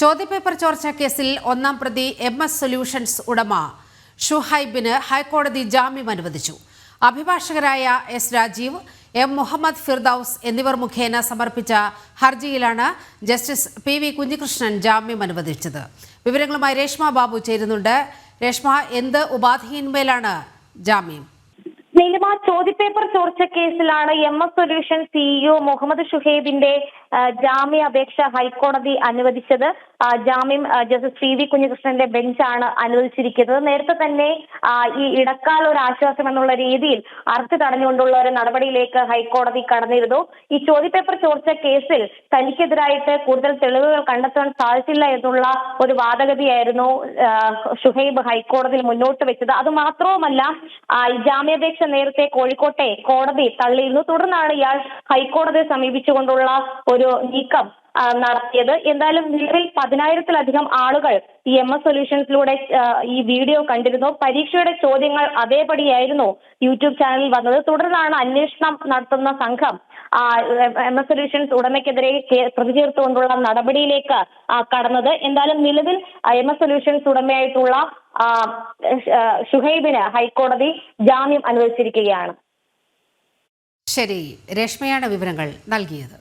ചോദ്യപേപ്പർ ചോർച്ച കേസിൽ ഒന്നാം പ്രതി എം എസ് സൊല്യൂഷൻസ് ഉടമ ഷുഹൈബിന് ഹൈക്കോടതി ജാമ്യം അനുവദിച്ചു. അഭിഭാഷകരായ എസ് രാജീവ് എം മുഹമ്മദ് ഫിർദൌസ് എന്നിവർ മുഖേന സമർപ്പിച്ച ഹർജിയിലാണ് ജസ്റ്റിസ് പി വി കുഞ്ഞികൃഷ്ണൻ ജാമ്യം അനുവദിച്ചത്. വിവരങ്ങളുമായി രേഷ്മ ബാബു ചേരുന്നുണ്ട്. രേഷ്മ എന്ത് ഉപാധിയിന്മേലാണ് ജാമ്യം? നീലിമ ചോദ്യപേപ്പർ ചോർച്ച കേസിലാണ് M S solution CEO Muhammad ഷുഹൈബിന്റെ ജാമ്യ അപേക്ഷ ഹൈക്കോടതി അനുവദിച്ചത്. ജാമ്യം ജസ്റ്റിസ് പി വി കുഞ്ഞികൃഷ്ണന്റെ ബെഞ്ചാണ് അനുവദിച്ചിരിക്കുന്നത്. നേരത്തെ തന്നെ ഈ ഇടക്കാല ഒരു ആശ്വാസം എന്നുള്ള രീതിയിൽ അറസ്റ്റ് തടഞ്ഞുകൊണ്ടുള്ള ഒരു നടപടിയിലേക്ക് ഹൈക്കോടതി കടന്നിരുന്നു. ഈ ചോദ്യപേപ്പർ ചോർച്ച കേസിൽ തനിക്കെതിരായിട്ട് കൂടുതൽ തെളിവുകൾ കണ്ടെത്താൻ സാധിച്ചില്ല എന്നുള്ള ഒരു വാദഗതിയായിരുന്നു ഷുഹൈബ് ഹൈക്കോടതിയിൽ മുന്നോട്ട് വെച്ചത്. അത് മാത്രവുമല്ല ആ, നേരത്തെ കോഴിക്കോട്ടെ കോടതി തള്ളിയിരുന്നു. തുടർന്നാണ് ഇയാൾ ഹൈക്കോടതിയെ സമീപിച്ചുകൊണ്ടുള്ള ഒരു നീക്കം നടത്തിയത്. എന്തായാലും നിലവിൽ പതിനായിരത്തിലധികം ആളുകൾ ഈ എം എസ് സൊല്യൂഷൻസിലൂടെ ഈ വീഡിയോ കണ്ടിരുന്നു. പരീക്ഷയുടെ ചോദ്യങ്ങൾ അതേപടിയായിരുന്നു യൂട്യൂബ് ചാനലിൽ വന്നത്. തുടർന്നാണ് അന്വേഷണം നടത്തുന്ന സംഘം എം എസ് സൊല്യൂഷൻസ് ഉടമയ്ക്കെതിരെ പ്രതി ചേർത്തുകൊണ്ടുള്ള നടപടിയിലേക്ക് കടന്നത്. എന്തായാലും നിലവിൽ എം എസ് സൊല്യൂഷൻസ് ഉടമയായിട്ടുള്ള ഷുഹൈബിന് ഹൈക്കോടതി ജാമ്യം അനുവദിച്ചിരിക്കുകയാണ്. ശരി രേഷ്മയാണ് വിവരങ്ങൾ നൽകിയത്.